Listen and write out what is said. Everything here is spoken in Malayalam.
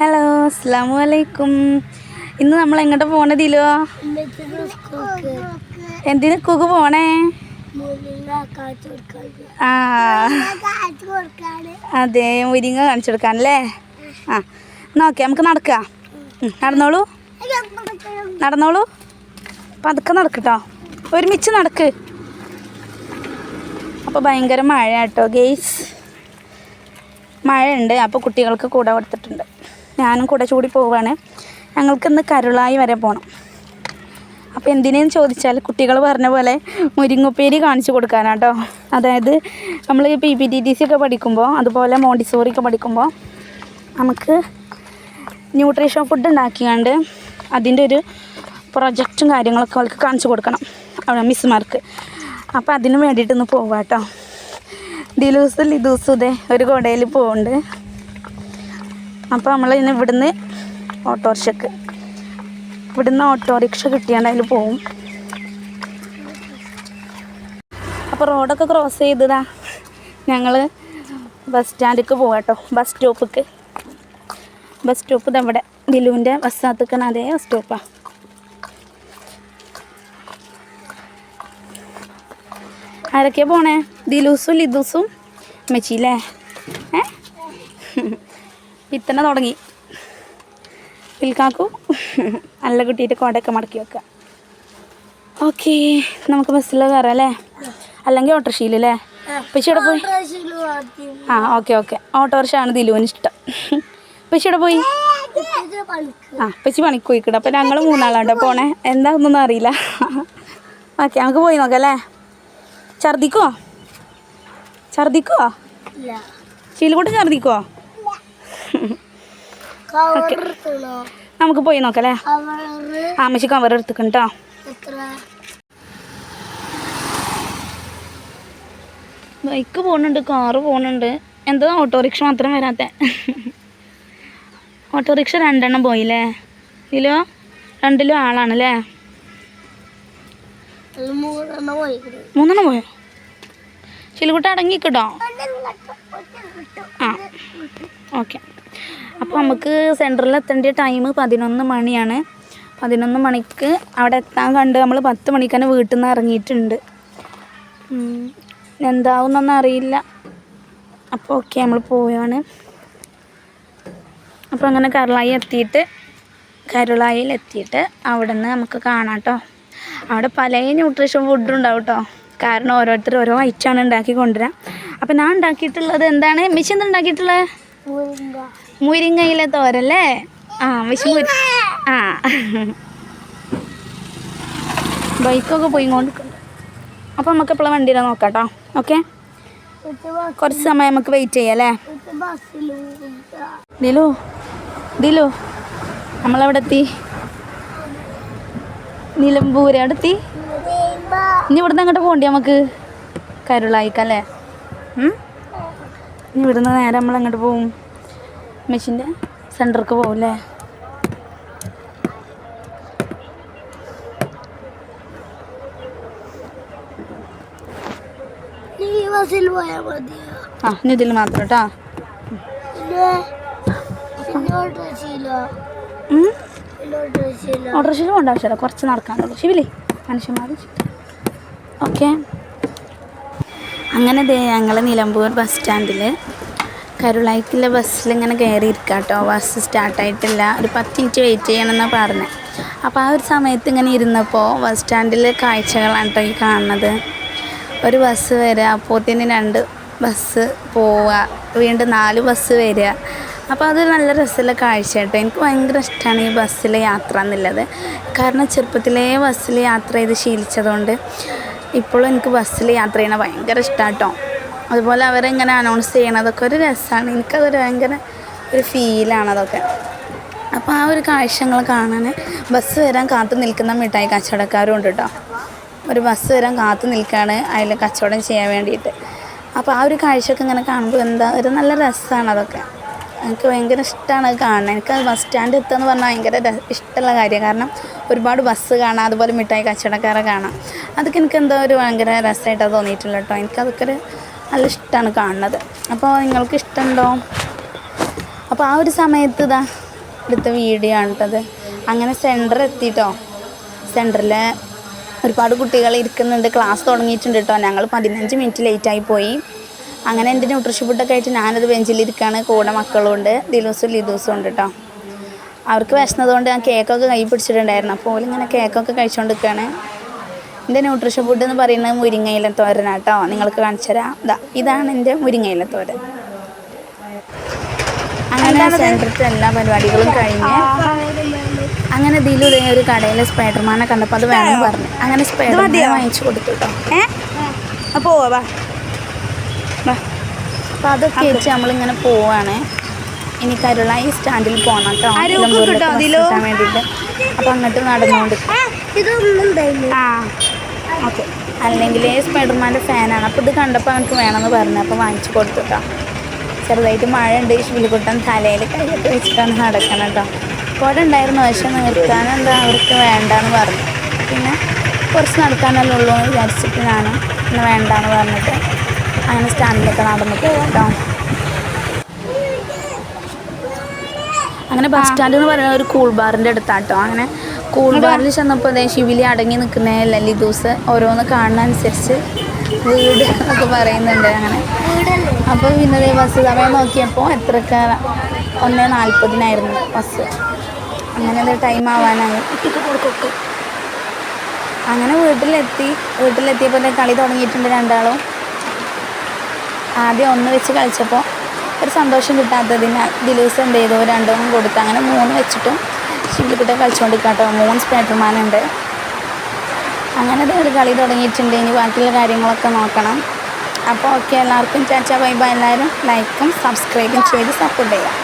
ഹലോ അസ്സാം വലൈക്കും ഇന്ന് നമ്മൾ എങ്ങോട്ട് പോണതിലോ എന്തിനു കുക്ക് പോണേ? ആ. അതെ മുരിങ്ങ കാണിച്ചു കൊടുക്കാനല്ലേ ആ. എന്നാ ഓക്കെ നമുക്ക് നടക്കാം. നടന്നോളൂ. നടന്നോളൂ. പതുക്കെ നടക്കട്ടോ. ഒരുമിച്ച് നടക്ക്. അപ്പോൾ ഭയങ്കര മഴ കേട്ടോ ഗെയ്സ്. മഴയുണ്ട് അപ്പോൾ കുട്ടികൾക്ക് കൂടെ കൊടുത്തിട്ടുണ്ട്. ഞാനും കൂടെ ചൂടി പോവുകയാണ്. ഞങ്ങൾക്കിന്ന് കരുളായി വരെ പോകണം അപ്പോൾ എന്തിനേന്ന് ചോദിച്ചാൽ കുട്ടികൾ പറഞ്ഞ പോലെ മുരിങ്ങുപ്പേരി കാണിച്ചു കൊടുക്കാനാണ് കേട്ടോ അതായത് നമ്മൾ P P T T C ഒക്കെ പഠിക്കുമ്പോൾ അതുപോലെ മോണ്ടിസോറി ഒക്കെ പഠിക്കുമ്പോൾ നമുക്ക് ന്യൂട്രീഷൻ ഫുഡ് ഉണ്ടാക്കിയാണ്ട് അതിന്റെ ഒരു പ്രൊജക്റ്റും കാര്യങ്ങളൊക്കെ അവൾക്ക് കാണിച്ചു കൊടുക്കണം. അവിടെ മിസ്സുമാർക്ക് അപ്പോൾ അതിന് വേണ്ടിയിട്ടൊന്ന് പോവാം കേട്ടോ ദിലൂസ് ലിദൂസും ഇതേ ഒരു കുടയിൽ പോകുന്നുണ്ട് അപ്പോൾ നമ്മൾ ഇന്ന് ഇവിടുന്ന് ഓട്ടോറിക്ഷക്ക് ഇവിടുന്ന് ഓട്ടോറിക്ഷ കിട്ടിയാണ്ട് അതിൽ പോവും. അപ്പോൾ റോഡൊക്കെ ക്രോസ് ചെയ്തതാ. ഞങ്ങൾ ബസ് സ്റ്റാൻഡിലേക്ക് പോവാം കേട്ടോ ബസ് സ്റ്റോപ്പിക്ക് ബസ് സ്റ്റോപ്പ് നമ്മുടെ ദിലുവിന്റെ ബസ് കാത്തുക്കണ അതേ ബസ് സ്റ്റോപ്പാണ് ആരൊക്കെയാണ് പോണേ? ദിലൂസും ലിദൂസും മെച്ചിയില്ലേ ഏ? ഇത്തന്നെ തുടങ്ങി. പിൽക്കാക്കു നല്ല കുട്ടിയിട്ട് കോടയൊക്കെ മടക്കി വെക്കുക ഓക്കെ നമുക്ക് ബസ്സിൽ കയറാം അല്ലേ? അല്ലെങ്കിൽ ഓട്ടോറിക്ഷയിൽ അല്ലേ? പക്ഷെ ഇവിടെ പോയി? ആ ഓക്കെ ഓക്കെ. ഓട്ടോറിക്ഷ ആണ് ദിലുവിന് ഇഷ്ടം. പച്ചിയുടെ പോയി? ആ പക്ഷെ പണിക്ക് പോയിക്കിട അപ്പം ഞങ്ങൾ മൂന്നാളാണ്ടോ പോണേ? എന്താ ഒന്നും അറിയില്ല. ഓക്കെ നമുക്ക് പോയി നോക്കാം അല്ലേ? ഛർദിക്കോ? ഛർദിക്കോ? ചീലുകൂട്ടം ഛർദിക്കോ? നമുക്ക് പോയി നോക്കല്ലേ? അല്ലേ ആമച്ചി കവർ എടുത്തുക്കണ്ടോ കേട്ടോ ബൈക്ക് പോകുന്നുണ്ട് കാറ് പോകുന്നുണ്ട് എന്താ ഓട്ടോറിക്ഷ മാത്രം വരാത്ത. ഓട്ടോറിക്ഷ രണ്ടെണ്ണം പോയില്ലേ? ഇതിലോ രണ്ടിലും ആളാണല്ലേ? മൂന്നെണ്ണം പോയോ. ചിലുകുട്ട അടങ്ങിക്കിട്ടോ? ആ ഓക്കെ. അപ്പോൾ നമുക്ക് സെന്ററിൽ എത്തേണ്ട ടൈം പതിനൊന്ന് മണിയാണ്. പതിനൊന്ന് മണിക്ക് അവിടെ എത്താൻ കണ്ട് നമ്മൾ പത്ത് മണിക്ക് തന്നെ വീട്ടിൽ നിന്ന് ഇറങ്ങിയിട്ടുണ്ട്. എന്താവും എന്താവുന്നൊന്നും അറിയില്ല. അപ്പോൾ ഓക്കെ നമ്മൾ പോവാണ്. അപ്പോൾ അങ്ങനെ കരളായി എത്തിയിട്ട് കരുളായിൽ എത്തിയിട്ട് അവിടെ നിന്ന് നമുക്ക് കാണാം കേട്ടോ അവിടെ പല ന്യൂട്രീഷൻ ഫുഡും ഉണ്ടാവും കേട്ടോ കാരണം ഓരോരുത്തർ ഓരോ ഐറ്റമാണ് ഉണ്ടാക്കി കൊണ്ടുവരാം. അപ്പം ഞാൻ ഉണ്ടാക്കിയിട്ടുള്ളത് എന്താണ്? മിഷൻ ഉണ്ടാക്കിയിട്ടുള്ളത് മുരിങ്ങയിലെ തോരല്ലേ? ആ വിഷു ആ. ബൈക്കൊക്കെ പോയി കൊണ്ട് അപ്പോൾ നമുക്ക് എപ്പോഴും വണ്ടിയിലെ നോക്കാം കേട്ടോ ഓക്കെ കുറച്ച് സമയം നമുക്ക് വെയിറ്റ് ചെയ്യാം അല്ലേ? ദിലു ദിലു നമ്മളവിടെ എത്തി നിലമ്പൂര് അവിടെ എത്തി ഇനി ഇവിടുന്ന് അങ്ങോട്ട് പോകണ്ടേ നമുക്ക്? കരുളായിക്കല്ലേ? ഇനി ഇവിടുന്ന് നേരെ നമ്മൾ അങ്ങോട്ട് പോവും? മെഷീന്റെ സെന്റർക്ക് പോവും അല്ലേ ആ ഇനി ഇതിൽ മാത്രം കേട്ടോ ഓട്ടോറിക്ഷയിൽ പോകേണ്ട ആവശ്യമില്ല. കുറച്ച് നടക്കാനുള്ളൂ ശിവിലേ മനുഷ്യന്മാർ ഓക്കെ. അങ്ങനെ ദേ ഞങ്ങൾ നിലമ്പൂർ ബസ് സ്റ്റാൻഡിൽ കരുളായിക്കുള്ള ബസ്സിൽ ഇങ്ങനെ കയറിയിരിക്കുക കേട്ടോ ബസ് സ്റ്റാർട്ടായിട്ടില്ല ഒരു പത്ത് മിനിറ്റ് വെയിറ്റ് ചെയ്യണമെന്നാണ് പറഞ്ഞത് അപ്പോൾ ആ ഒരു സമയത്ത് ഇങ്ങനെ ഇരുന്നപ്പോൾ ബസ് സ്റ്റാൻഡിൽ കാഴ്ചകളാണ് കേട്ടോ ഈ കാണുന്നത്. ഒരു ബസ് വരിക അപ്പോത്തിന് രണ്ട് ബസ് പോവുക വീണ്ടും നാല് ബസ് വരിക അപ്പോൾ അത് നല്ല രസമുള്ള കാഴ്ച കേട്ടോ എനിക്ക് ഭയങ്കര ഇഷ്ടമാണ് ഈ ബസ്സിലെ യാത്ര എന്നുള്ളത്. കാരണം ചെറുപ്പത്തിലേ ബസ്സിൽ യാത്ര ചെയ്ത് ശീലിച്ചതുകൊണ്ട് ഇപ്പോഴും എനിക്ക് ബസ്സിൽ യാത്ര ചെയ്യണത് ഭയങ്കര ഇഷ്ടമാണ് കേട്ടോ അതുപോലെ അവരിങ്ങനെ അനൗൺസ് ചെയ്യണതൊക്കെ ഒരു രസമാണ്. എനിക്കതൊരു ഭയങ്കര ഒരു ഫീലാണ് അതൊക്കെ. അപ്പോൾ ആ ഒരു കാഴ്ചകൾ കാണാൻ ബസ് വരാൻ കാത്തു നിൽക്കുന്ന മിഠായി കച്ചവടക്കാരും ഉണ്ട് കേട്ടോ ഒരു ബസ് വരാൻ കാത്തു നിൽക്കുകയാണ് അതിൽ കച്ചവടം ചെയ്യാൻ വേണ്ടിയിട്ട്. അപ്പോൾ ആ ഒരു കാഴ്ചയൊക്കെ ഇങ്ങനെ കാണുമ്പോൾ എന്താ ഒരു നല്ല രസമാണ് അതൊക്കെ. എനിക്ക് ഭയങ്കര ഇഷ്ടമാണ് അത് കാണുന്നത് എനിക്ക് ബസ് സ്റ്റാൻഡ് എത്തുക എന്ന് പറഞ്ഞാൽ ഭയങ്കര ഇഷ്ടമുള്ള കാര്യമാണ് കാരണം ഒരുപാട് ബസ് കാണാം അതുപോലെ മിഠായി കച്ചവടക്കാരെ കാണാം. അതൊക്കെ എനിക്ക് എന്തോ ഒരു ഭയങ്കര രസമായിട്ടാണ് തോന്നിയിട്ടുള്ളത് കേട്ടോ. എനിക്കതൊക്കെ ഒരു നല്ല ഇഷ്ടമാണ് കാണുന്നത്. അപ്പോൾ നിങ്ങൾക്ക് ഇഷ്ടമുണ്ടോ അപ്പോൾ ആ ഒരു സമയത്ത് ഇതാ എടുത്ത വീഡിയോ ആണ് കേട്ടത് അങ്ങനെ സെന്റർ എത്തിയിട്ടോ സെന്ററിൽ ഒരുപാട് കുട്ടികൾ ഇരിക്കുന്നുണ്ട്. ക്ലാസ് തുടങ്ങിയിട്ടുണ്ട് കേട്ടോ. ഞങ്ങൾ പതിനഞ്ച് മിനിറ്റ് ലേറ്റായി പോയി. അങ്ങനെ എന്റെ ന്യൂട്രിഷൻ ഫുഡൊക്കെ ആയിട്ട് ഞാനത് ബെഞ്ചിലിരിക്കുകയാണ് കൂടെ മക്കളുണ്ട്. ദിലൂസും ലിദൂസും ഉണ്ട് കേട്ടോ. അവർക്ക് വിശന്നതുകൊണ്ട് ഞാൻ കേക്കൊക്കെ കൈ പിടിച്ചിട്ടുണ്ടായിരുന്നു. അപ്പോൾ ഇങ്ങനെ കേക്കൊക്കെ കഴിച്ചുകൊണ്ടിരിക്കുകയാണ് എന്റെ ന്യൂട്രീഷൻ ഫുഡ് എന്ന് പറയുന്നത് മുരിങ്ങയില തോരനാട്ടോ നിങ്ങൾക്ക് കാണിച്ചു തരാം ഇതാ ഇതാണ് എന്റെ മുരിങ്ങയില തോരൻ. അങ്ങനെ സെന്ററിലത്തെ എല്ലാ പരിപാടികളും കഴിഞ്ഞ് അങ്ങനെ ഇതിലും ഇതേ ഒരു കടയിൽ സ്പൈഡർമാനെ കണ്ടപ്പോൾ അത് വേണം പറഞ്ഞു. അങ്ങനെ സ്പൈഡർമാൻ വാങ്ങിച്ചു കൊടുത്തു കേട്ടോ ഏ? അപ്പൊ പോവാ വാ. അപ്പോൾ അതൊക്കെ വെച്ച് നമ്മളിങ്ങനെ പോവാണ്. ഇനി ഈ സ്റ്റാൻഡിൽ പോകണം കേട്ടോ വേണ്ടിയിട്ട് അപ്പോൾ അങ്ങോട്ട് നടന്നുകൊണ്ട് ആ. ഓക്കെ. അല്ലെങ്കിൽ സ്പൈഡർമാന്റെ ഫാനാണ്. അപ്പോൾ ഇത് കണ്ടപ്പോൾ എനിക്ക് വേണമെന്ന് പറഞ്ഞു. അപ്പോൾ വാങ്ങിച്ചു കൊടുത്തുട്ടോ ചെറുതായിട്ട് മഴ ഉണ്ട് ശിവലിക്കുട്ടൻ തലയിൽ കൈയിട്ട് വെച്ചിട്ടാണ് നടക്കണം കേട്ടോ കുട ഉണ്ടായിരുന്നു. പക്ഷെ നിർത്താൻ എന്താ അവർക്ക് വേണ്ടാന്ന് പറഞ്ഞു. പിന്നെ കുറച്ച് നടക്കാനല്ലേ ഉള്ളൂ എന്ന് വിചാരിച്ചിട്ട് ഞാൻ പിന്നെ വേണ്ടാന്ന് പറഞ്ഞിട്ട് അങ്ങനെ സ്റ്റാൻഡിലൊക്കെ നടന്നു പോയി കേട്ടോ അങ്ങനെ ബസ് സ്റ്റാൻഡ് എന്ന് പറയുന്നത് ഒരു കൂൾ ബാറിന്റെ അടുത്താട്ടോ അങ്ങനെ കൂൾ ബാറിൽ ചെന്നപ്പോൾ അതേ ശിവിലി അടങ്ങി നിൽക്കുന്ന ലലിദൂസ് ഓരോന്ന് കാണുന്നതനുസരിച്ച് വീട് എന്നൊക്കെ പറയുന്നുണ്ട് അങ്ങനെ. അപ്പോൾ പിന്നെ ബസ് സമയം നോക്കിയപ്പോൾ എത്രക്ക? ഒന്നേ നാൽപ്പതിനായിരുന്നു ബസ് അങ്ങനെ അത് ടൈം ആവാനായി. അങ്ങനെ വീട്ടിലെത്തി. വീട്ടിലെത്തിയപ്പോൾ തന്നെ കളി തുടങ്ങിയിട്ടുണ്ട് രണ്ടാളും. ആദ്യം ഒന്ന് വെച്ച് കളിച്ചപ്പോൾ ഒരു സന്തോഷം കിട്ടാത്തതിന് ദിലൂസ് എന്ത് ചെയ്തു? രണ്ടും കൊടുത്ത് അങ്ങനെ മൂന്ന് വെച്ചിട്ടും ശിവലിക്കുട്ടൻ കളിച്ചുകൊണ്ടിരിക്കാട്ടോ മൂന്ന് സ്പൈഡർമാനുണ്ട് അങ്ങനെ ഒരു കളി തുടങ്ങിയിട്ടുണ്ട്. ഇനി ബാക്കിയുള്ള കാര്യങ്ങളൊക്കെ നോക്കണം. അപ്പോൾ ഓക്കെ എല്ലാവർക്കും ചാച്ച ബൈ ബൈ എല്ലാവരും. ലൈക്കും സബ്സ്ക്രൈബും ചെയ്ത് സപ്പോർട്ട് ചെയ്യാം